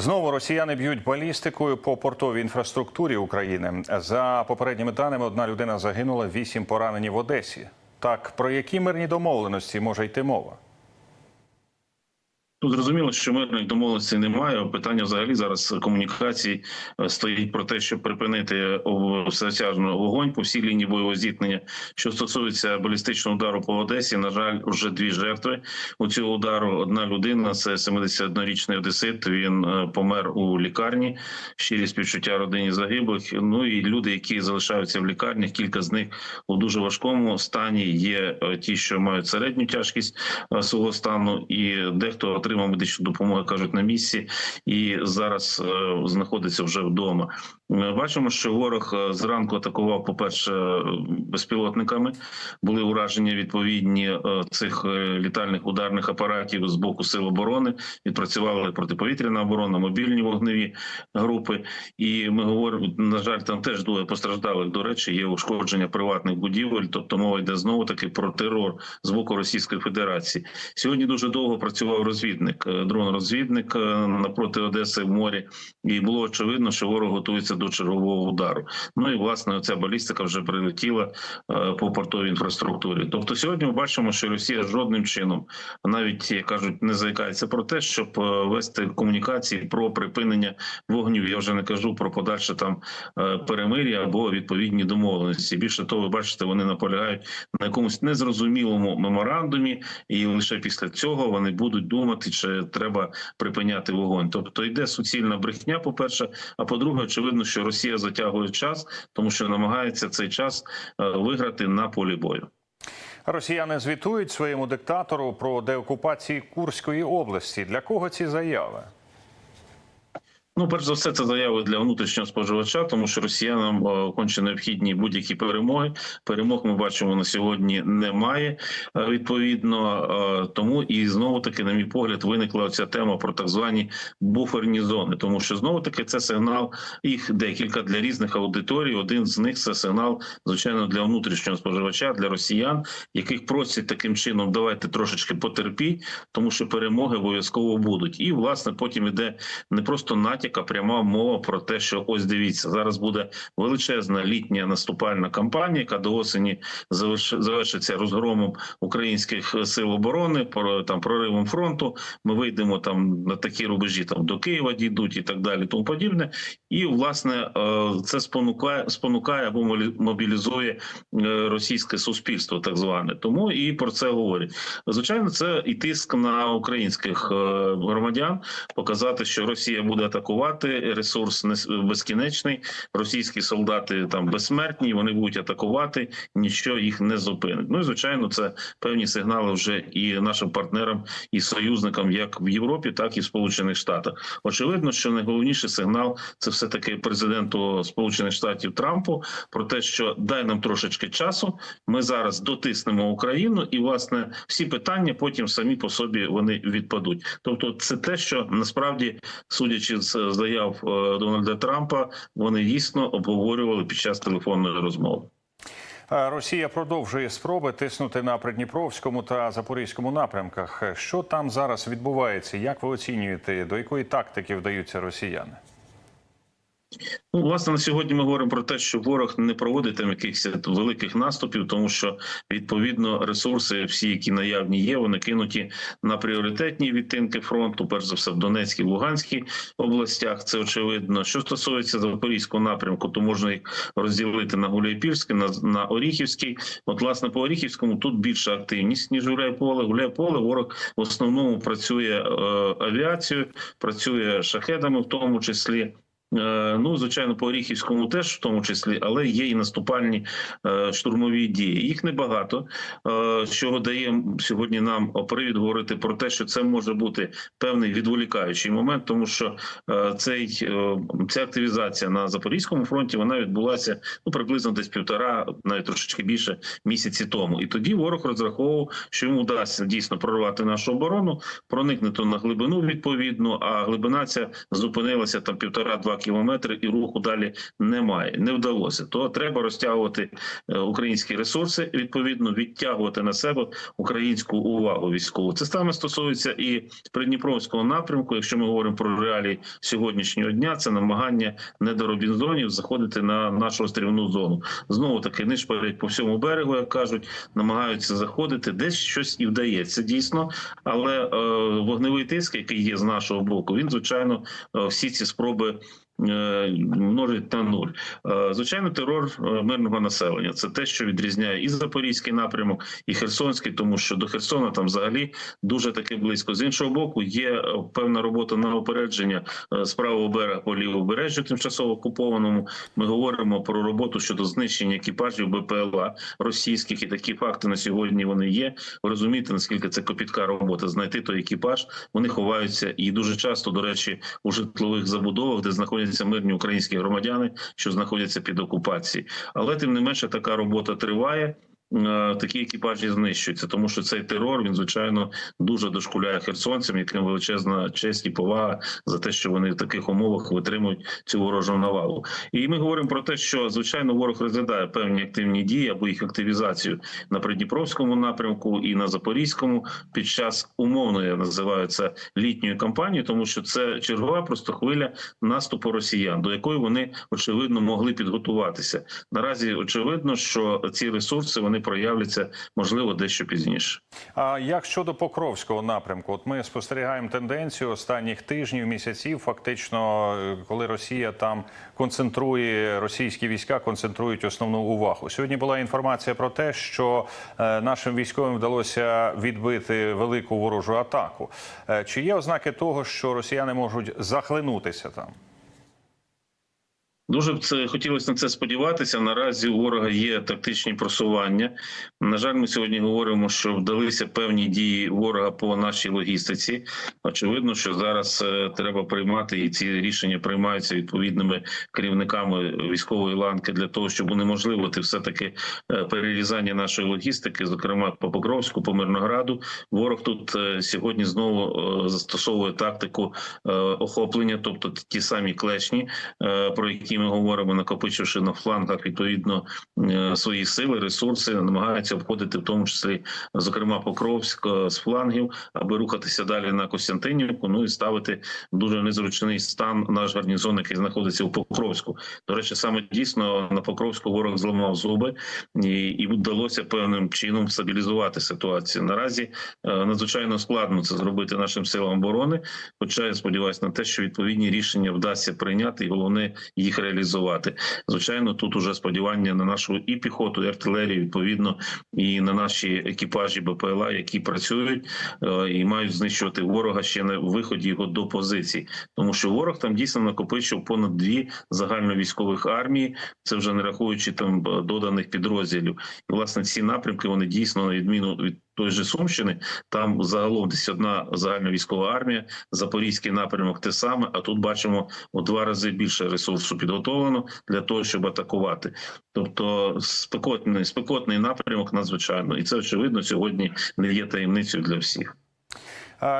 Знову росіяни б'ють балістикою по портовій інфраструктурі України. За попередніми даними, одна людина загинула, вісім поранені в Одесі. Так про які мирні домовленості може йти мова? Ну, зрозуміло, що мирних домовленостей немає. Питання взагалі зараз комунікації е, стоїть про те, щоб припинити о, всеосяжний вогонь по всій лінії бойового зіткнення. Що стосується балістичного удару по Одесі, на жаль, вже дві жертви у цього удару. Одна людина це 71-річний одесит. Він е, помер у лікарні. Щирі співчуття родині загиблих. Ну і люди, які залишаються в лікарнях, кілька з них у дуже важкому стані. Є е, ті, що мають середню тяжкість свого стану, і дехто отримав медичну допомогу, кажуть, на місці, і зараз е, знаходиться вже вдома. Ми бачимо, що ворог е, зранку атакував, по перше, безпілотниками. Були ураження відповідні е, цих літальних ударних апаратів з боку сил оборони. Відпрацювали протиповітряна оборона, мобільні вогневі групи. І ми говоримо, на жаль, там теж двоє постраждалих. До речі, є ушкодження приватних будівель. Тобто мова йде знову таки про терор з боку Російської Федерації. Сьогодні дуже довго працював розвідник, е, дрон-розвідник е, напроти Одеси в морі, і було очевидно, що ворог готується до чергового удару. Ну і власне оця балістика вже прилетіла е, по портовій інфраструктурі. Тобто, сьогодні ми бачимо, що Росія жодним чином навіть як кажуть, не заїкається про те, щоб вести комунікації про припинення вогню. Я вже не кажу про подальше там перемир'я або відповідні домовленості. Більше того, ви бачите, вони наполягають на якомусь незрозумілому меморандумі, і лише після цього вони будуть думати, чи треба припиняти вогонь. Тобто йде суцільна брехня. По перше, а по-друге, очевидно, що Росія затягує час, тому що намагається цей час е, виграти на полі бою. Росіяни звітують своєму диктатору про деокупації Курської області. Для кого ці заяви? Ну, перш за все, це заяви для внутрішнього споживача, тому що росіянам е, конче необхідні будь-які перемоги. Перемог ми бачимо на сьогодні немає е, відповідно. е, Тому і знову таки, на мій погляд, виникла ця тема про так звані буферні зони, тому що знову таки це сигнал. Їх декілька для різних аудиторій. Один з них це сигнал, звичайно, для внутрішнього споживача, для росіян, яких просять таким чином давайте трошечки потерпіть, тому що перемоги обов'язково будуть. І власне потім іде не просто натяк, а пряма мова про те, що ось дивіться, зараз буде величезна літня наступальна кампанія, яка до осені заверш- завершиться розгромом українських сил оборони, там проривом фронту. Ми вийдемо там на такі рубежі, там до Києва дійдуть і так далі, тому подібне. І власне е, це спонукає спонукає або мобілізує е, російське суспільство, так зване. Тому і про це говорять. Звичайно, це і тиск на українських е, громадян, показати, що Росія буде атакувати. Ресурс не безкінечний. Російські солдати там безсмертні. Вони будуть атакувати, нічого їх не зупинить. Ну і звичайно, це певні сигнали вже і нашим партнерам і союзникам, як в Європі, так і в Сполучених Штатах. Очевидно, що найголовніший сигнал це все таки президенту Сполучених Штатів Трампу про те, що дай нам трошечки часу. Ми зараз дотиснемо Україну, і власне всі питання потім самі по собі вони відпадуть. Тобто, це те, що насправді, судячи з заяв е, Дональда Трампа, вони дійсно обговорювали під час телефонної розмови. Росія продовжує спроби тиснути на Придніпровському та Запорізькому напрямках. Що там зараз відбувається? Як ви оцінюєте, до якої тактики вдаються росіяни? Ну, власне, на сьогодні ми говоримо про те, що ворог не проводить там якихось великих наступів, тому що відповідно ресурси, всі, які наявні є, вони кинуті на пріоритетні відтинки фронту, перш за все в Донецькій Луганській областях. Це очевидно. Що стосується запорізького напрямку, то можна їх розділити на Гуляйпільський, на, на Оріхівський. От, власне, по Оріхівському тут більша активність ніж Гуляйполе. Гуляйполе ворог в основному працює е, авіацією, працює шахедами, в тому числі. Е, Ну, звичайно, по Оріхівському теж в тому числі, але є і наступальні е, штурмові дії. Їх небагато, е, що дає сьогодні нам привід говорити про те, що це може бути певний відволікаючий момент, тому що цей ця активізація на запорізькому фронті вона відбулася ну приблизно десь півтора, навіть трошечки більше місяці тому. І тоді ворог розраховував, що йому вдасться дійсно прорвати нашу оборону, проникнути на глибину відповідно. А глибина ця зупинилася там півтора-два кілометри, і руху далі немає. Не вдалося. То треба розтягувати е, українські ресурси, відповідно відтягувати на себе українську увагу військову. Це саме стосується і придніпровського напрямку. Якщо ми говоримо про реалії сьогоднішнього дня, це намагання не до Робінзонів заходити на нашу острівну зону. Знову таки нишпорять по всьому берегу, як кажуть, намагаються заходити. Десь щось і вдається дійсно, але е, вогневий тиск, який є з нашого боку, він звичайно е, всі ці спроби. Е, Множить на нуль. Е, Звичайно, терор е, мирного населення це те, що відрізняє і запорізький напрямок, і Херсонський, тому що до Херсона там взагалі дуже таки близько. З іншого боку, є певна робота на опередження з правого берега по лівобережжю, тимчасово окупованому. Ми говоримо про роботу щодо знищення екіпажів БПЛА російських, і такі факти на сьогодні вони є. Ви розумієте, наскільки це копітка робота знайти той екіпаж. Вони ховаються і дуже часто, до речі, у житлових забудовах, де знаходяться мирні українські громадяни, що знаходяться під окупацією. Але тим не менше така робота триває. Е, Такі екіпажі знищуються, тому що цей терор він звичайно дуже дошкуляє херсонцям, яким величезна честь і повага за те, що вони в таких умовах витримують цю ворожу навалу. І ми говоримо про те, що звичайно ворог розглядає певні активні дії або їх активізацію на Придніпровському напрямку і на Запорізькому під час умовно я називаю це літньою кампанією, тому що це чергова просто хвиля наступу росіян, до якої вони очевидно могли підготуватися. Наразі очевидно, що ці ресурси вони проявляться можливо дещо пізніше. А як щодо Покровського напрямку? От ми спостерігаємо тенденцію останніх тижнів, місяців. Фактично, е, коли Росія там концентрує російські війська, концентрують основну увагу. Сьогодні була інформація про те, що е, нашим військовим вдалося відбити велику ворожу атаку. Е, Чи є ознаки того, що росіяни можуть захлинутися там? Дуже б це хотілося на це сподіватися. Наразі у ворога є тактичні просування. На жаль, ми сьогодні говоримо, що вдалися певні дії ворога по нашій логістиці. Очевидно, що зараз е, треба приймати і ці рішення приймаються відповідними керівниками військової ланки для того, щоб унеможливити все таки перерізання нашої логістики, зокрема по Покровську, по Мирнограду. Ворог тут е, сьогодні знову е, застосовує тактику е, охоплення, тобто ті самі клешні, е, про які ми говоримо, накопичивши на флангах відповідно е, свої сили, ресурси, намагаються обходити в тому числі, зокрема Покровськ е, з флангів, аби рухатися далі на Костянтинівку. Ну і ставити дуже незручний стан наш гарнізон, який знаходиться у Покровську. До речі, саме дійсно на Покровську ворог зламав зуби і, і вдалося певним чином стабілізувати ситуацію. Наразі е, надзвичайно складно це зробити нашим силам оборони. Хоча я сподіваюся на те, що відповідні рішення вдасться прийняти, і головне їх реалізувати. Звичайно, тут уже сподівання на нашу і піхоту, і артилерію, відповідно, і на наші екіпажі БПЛА, які працюють е, і мають знищувати ворога ще на виході його до позицій, тому що ворог там дійсно накопичив понад дві загальновійськових армії. Це вже не рахуючи там е, доданих підрозділів. І власне ці напрямки вони дійсно на відміну від. Той же Сумщини там загалом десь одна загальна військова армія, запорізький напрямок те саме. А тут бачимо у два рази більше ресурсу підготовлено для того, щоб атакувати. Тобто спекотний спекотний напрямок надзвичайно, і це очевидно сьогодні не є таємницею для всіх.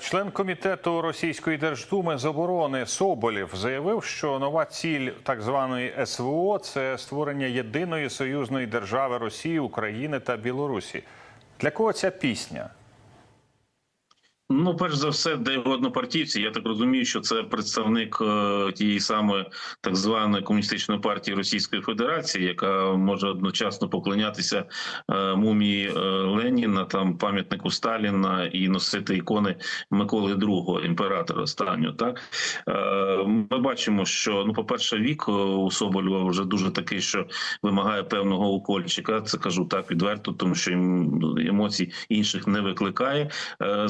Член комітету Російської держдуми з оборони Соболєв заявив, що нова ціль так званої СВО це створення єдиної союзної держави Росії, України та Білорусі. Для кого ця пісня? Ну, перш за все, де його однопартійці. Я так розумію, що це представник е, тієї самої так званої комуністичної партії Російської Федерації, яка може одночасно поклонятися е, мумії е, Леніна, там пам'ятнику Сталіна і носити ікони Миколи II, імператора останнього. Так ми бачимо, що ну, по перше, вік у Соболєва вже дуже такий, що вимагає певного укольчика. Це кажу так відверто, тому що емоцій інших не викликає. Е,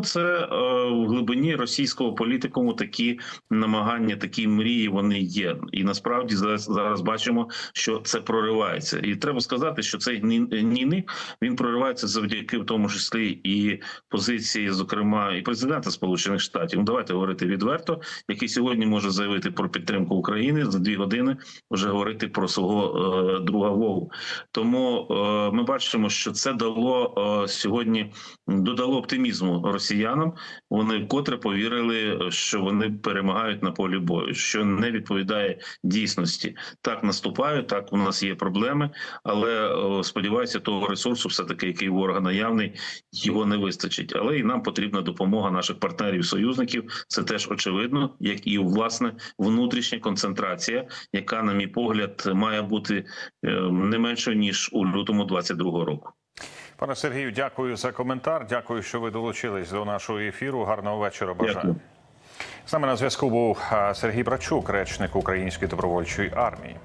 Це е, в глибині російського політикуму такі намагання, такі мрії вони є. І насправді зараз, зараз бачимо, що це проривається. І треба сказати, що цей нійник він проривається завдяки в тому числі і позиції, зокрема, і президента Сполучених Штатів. Ну давайте говорити відверто, який сьогодні. може заявити про підтримку України за дві години вже говорити про свого е, друга Вову. Тому е, ми бачимо, що це дало е, сьогодні додало оптимізму росіянам. Вони вкотре повірили, що вони перемагають на полі бою, що не відповідає дійсності. Так наступають, так у нас є проблеми, але е, сподіваюся, того ресурсу, все таки, який ворога наявний, його не вистачить. Але і нам потрібна допомога наших партнерів, союзників. Це теж очевидно, як і власне внутрішня концентрація, яка, на мій погляд, має бути е, не менше ніж у лютому 22-го року. Пане Сергію, дякую за коментар. Дякую, що ви долучились до нашого ефіру. Гарного вечора. Бажаю. З нами на зв'язку був Сергій Брачук, речник Української добровольчої армії.